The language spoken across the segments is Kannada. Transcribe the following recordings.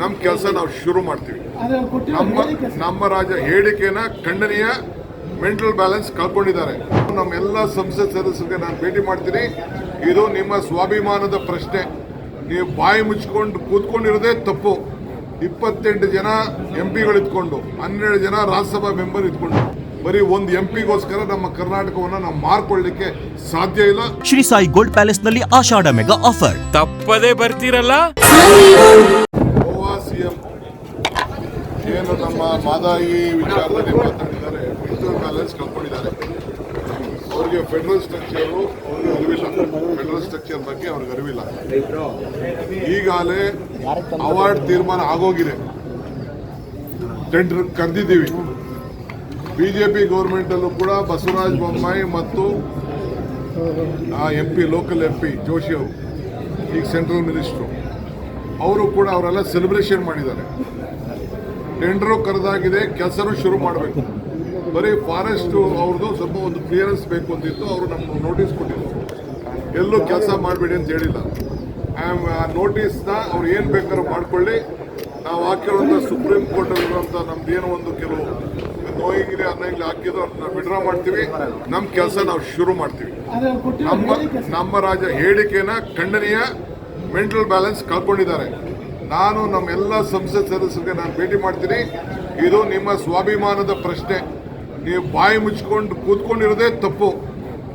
ನಮ್ಮ ಕೆಲಸ ನಾವು ಶುರು ಮಾಡ್ತೀವಿ. ನಮ್ಮ ನಮ್ಮ ರಾಜ ಹೇಳಿಕೆನ ಖಂಡನೀಯ ಮೆಂಟಲ್ ಬ್ಯಾಲೆನ್ಸ್ ಕಳ್ಕೊಂಡಿದ್ದಾರೆ. ನಮ್ಮೆಲ್ಲ ಸಂಸತ್ ಸದಸ್ಯರಿಗೆ ನಾನು ಭೇಟಿ ಮಾಡ್ತೀನಿ. ಇದು ನಿಮ್ಮ ಸ್ವಾಭಿಮಾನದ ಪ್ರಶ್ನೆ. ನೀವು ಬಾಯಿ ಮುಚ್ಕೊಂಡು ಕೂತ್ಕೊಂಡಿರೋದೇ ತಪ್ಪು. ಇಪ್ಪತ್ತೆಂಟು ಜನ ಎಂ ಪಿಗಳು ಇದ್ಕೊಂಡು ಹನ್ನೆರಡು ಜನ ರಾಜ್ಯಸಭಾ ಮೆಂಬರ್ ಇದ್ಕೊಂಡು ಬರೀ ಒಂದು ಎಂ ಪಿಗೋಸ್ಕರ ನಮ್ಮ ಕರ್ನಾಟಕವನ್ನು ನಾವು ಮಾರ್ಕೊಳ್ಳಿಕ್ಕೆ ಸಾಧ್ಯ ಇಲ್ಲ. ಶ್ರೀ ಸಾಯಿ ಗೋಲ್ಡ್ ಪ್ಯಾಲೇಸ್ನಲ್ಲಿ ಆಷಾಢ ಮೆಗಾ ಆಫರ್. ತಪ್ಪದೇ ಬರ್ತೀರಲ್ಲ? ಸಿಎಂ ಏನು ನಮ್ಮ ಮಾದಾಯಿ ವಿಚಾರದಲ್ಲಿ ಮಾತಾಡಿದ್ದಾರೆ ಮೆಂಟಲ್ ಬ್ಯಾಲೆನ್ಸ್ ಕಳ್ಕೊಂಡಿದ್ದಾರೆ. ಅವರಿಗೆ ಫೆಡರಲ್ ಸ್ಟ್ರಕ್ಚರು ಅವ್ರಿಗೆ ಅರಿವಿಲ್ಲ ಫೆಡರಲ್ ಸ್ಟ್ರಕ್ಚರ್ ಬಗ್ಗೆ ಅವ್ರಿಗೆ ಅರಿವಿಲ್ಲ. ಈಗಾಗಲೇ ಅವಾರ್ಡ್ ತೀರ್ಮಾನ ಆಗೋಗಿದೆ. ಟೆಂಡರ್ ಕರೆದಿದ್ದೀವಿ. ಬಿ ಜೆ ಪಿ ಗೌರ್ಮೆಂಟಲ್ಲೂ ಕೂಡ ಬಸವರಾಜ ಬೊಮ್ಮಾಯಿ ಮತ್ತು M P local M P Joshi ಅವರು, ಈಗ ಸೆಂಟ್ರಲ್ ಮಿನಿಸ್ಟ್ರು ಅವರು ಕೂಡ ಅವರೆಲ್ಲ ಸೆಲೆಬ್ರೇಷನ್ ಮಾಡಿದ್ದಾರೆ. ಟೆಂಡರು ಕರೆದಾಗಿದೆ, ಕೆಲಸನೂ ಶುರು ಮಾಡಬೇಕು. ಬರೀ ಫಾರೆಸ್ಟ್ ಅವ್ರದ್ದು ಸ್ವಲ್ಪ ಒಂದು ಕ್ಲಿಯರೆನ್ಸ್ ಬೇಕು ಅಂತಿತ್ತು, ಅವರು ನಮ್ಗೆ ನೋಟಿಸ್ ಕೊಟ್ಟಿದ್ರು. ಎಲ್ಲೂ ಕೆಲಸ ಮಾಡಬೇಡಿ ಅಂತ ಹೇಳಿಲ್ಲ. ಆ ನೋಟಿಸ್ನ ಅವ್ರು ಏನು ಬೇಕಾದ್ರೂ ಮಾಡ್ಕೊಳ್ಳಿ. ನಾವು ಹಾಕಿರುವಂಥ ಸುಪ್ರೀಂ ಕೋರ್ಟಲ್ಲಿರುವಂಥ ನಮ್ದು ಏನೋ ಒಂದು ಕೆಲವು ನೋಯಿಗಿರಿ ಇಲ್ಲಿ ಹಾಕಿದ್ರು ಅದನ್ನ ವಿಡ್ರಾ ಮಾಡ್ತೀವಿ. ನಮ್ಮ ಕೆಲಸ ನಾವು ಶುರು ಮಾಡ್ತೀವಿ. ನಮ್ಮ ನಮ್ಮ ರಾಜ ಹೇಳಿಕೆನ ಖಂಡನೀಯ. ಮೆಂಟಲ್ ಬ್ಯಾಲೆನ್ಸ್ ಕಳ್ಕೊಂಡಿದ್ದಾರೆ. ನಾನು ನಮ್ಮೆಲ್ಲ ಸಂಸತ್ ಸದಸ್ಯರಿಗೆ ನಾನು ಭೇಟಿ ಮಾಡ್ತೀನಿ. ಇದು ನಿಮ್ಮ ಸ್ವಾಭಿಮಾನದ ಪ್ರಶ್ನೆ. ನೀವು ಬಾಯಿ ಮುಚ್ಕೊಂಡು ಕೂತ್ಕೊಂಡಿರೋದೇ ತಪ್ಪು.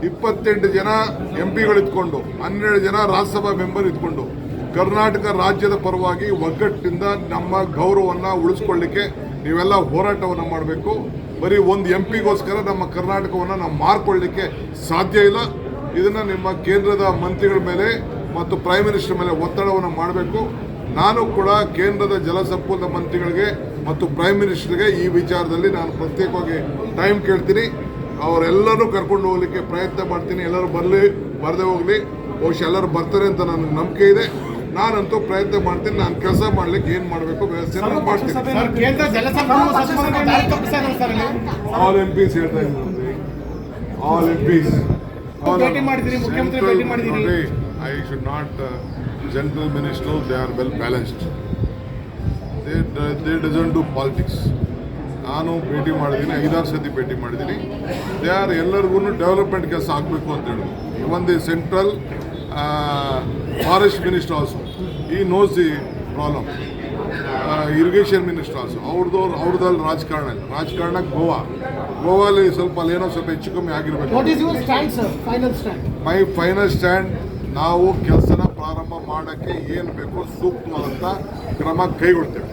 ಇಪ್ಪತ್ತೆಂಟು ಜನ ಎಂ ಪಿಗಳು ಇದ್ಕೊಂಡು ಹನ್ನೆರಡು ಜನ ರಾಜ್ಯಸಭಾ ಮೆಂಬರ್ ಇದ್ಕೊಂಡು, ಕರ್ನಾಟಕ ರಾಜ್ಯದ ಪರವಾಗಿ ಒಗ್ಗಟ್ಟಿನಿಂದ ನಮ್ಮ ಗೌರವವನ್ನು ಉಳಿಸ್ಕೊಳ್ಳಿಕ್ಕೆ ನೀವೆಲ್ಲ ಹೋರಾಟವನ್ನು ಮಾಡಬೇಕು. ಬರೀ ಒಂದು ಎಂ ಪಿಗೋಸ್ಕರ ನಮ್ಮ ಕರ್ನಾಟಕವನ್ನು ನಾವು ಮಾರ್ಕೊಳ್ಳಿಕ್ಕೆ ಸಾಧ್ಯ ಇಲ್ಲ. ಇದನ್ನು ನಿಮ್ಮ ಕೇಂದ್ರದ ಮಂತ್ರಿಗಳ ಮೇಲೆ ಮತ್ತು ಪ್ರೈಮ್ ಮಿನಿಸ್ಟರ್ ಮೇಲೆ ಒತ್ತಡವನ್ನು ಮಾಡಬೇಕು. ನಾನು ಕೂಡ ಕೇಂದ್ರದ ಜಲಸಂಪನ್ಮೂಲ ಮಂತ್ರಿಗಳಿಗೆ ಮತ್ತು ಪ್ರೈಮ್ ಮಿನಿಸ್ಟರ್ಗೆ ಈ ವಿಚಾರದಲ್ಲಿ ನಾನು ಪ್ರತ್ಯೇಕವಾಗಿ ಟೈಮ್ ಕೇಳ್ತೀನಿ. ಅವರೆಲ್ಲರೂ ಕರ್ಕೊಂಡು ಹೋಗಲಿಕ್ಕೆ ಪ್ರಯತ್ನ ಮಾಡ್ತೀನಿ. ಎಲ್ಲರೂ ಬರಲಿ ಬರದೇ ಹೋಗಲಿ. ಬಹುಶಃ ಎಲ್ಲರೂ ಬರ್ತಾರೆ ಅಂತ ನನಗೆ ನಂಬಿಕೆ ಇದೆ. ನಾನಂತೂ ಪ್ರಯತ್ನ ಮಾಡ್ತೀನಿ. ನಾನು ಕೆಲಸ ಮಾಡ್ಲಿಕ್ಕೆ ಏನು ಮಾಡಬೇಕು ವ್ಯವಸ್ಥೆ ಮಾಡ್ತೀನಿ. ಸರ್ ಕೇಂದ್ರ ಜಲಸಂಪನ್ಮೂಲ ಸಚಿವರನ್ನ ದಾರಿ ತಪ್ಪಿಸ್ತಾರೆ ಸರ್ ಅಲ್ಲಿ. ಆಲ್ ಎಂ ಪೀಸ್ ಹೇಳ್ತಾ ಇದ್ದೀನಿ ಆಲ್ ಎಂ ಪಿಸ್ ಭೇಟಿ should not not central minister they are well balanced they they doesn't do politics ನಾನು ಭೇಟಿ ಮಾಡಿದ್ದೀನಿ ಐದಾರು ಸತಿ ಭೇಟಿ ಮಾಡಿದ್ದೀನಿ. ದೇ ಆರ್ ಎಲ್ಲರಿಗೂ ಡೆವಲಪ್ಮೆಂಟ್ ಕೆಲಸ ಆಗಬೇಕು ಅಂತ ಹೇಳಿದ್ರು even the central forest minister also he knows the problem irrigation minister also ಅವ್ರದ್ದು ಅವ್ರದ್ದಲ್ಲಿ ರಾಜಕಾರಣ ರಾಜಕಾರಣ ಗೋವಾ. ಗೋವಾಲಿ ಸ್ವಲ್ಪ ಅಲ್ಲಿ ಏನೋ ಸ್ವಲ್ಪ ಹೆಚ್ಚು ಕಮ್ಮಿ ಆಗಿರ್ಬೇಕು. ಮೈ ಫೈನಲ್ ಸ್ಟ್ಯಾಂಡ್ ನಾವು ಕೆಲಸನ ಪ್ರಾರಂಭ ಮಾಡೋಕ್ಕೆ ಏನು ಬೇಕೋ ಸೂಕ್ತವಾದಂಥ ಕ್ರಮ ಕೈಗೊಳ್ತೇವೆ.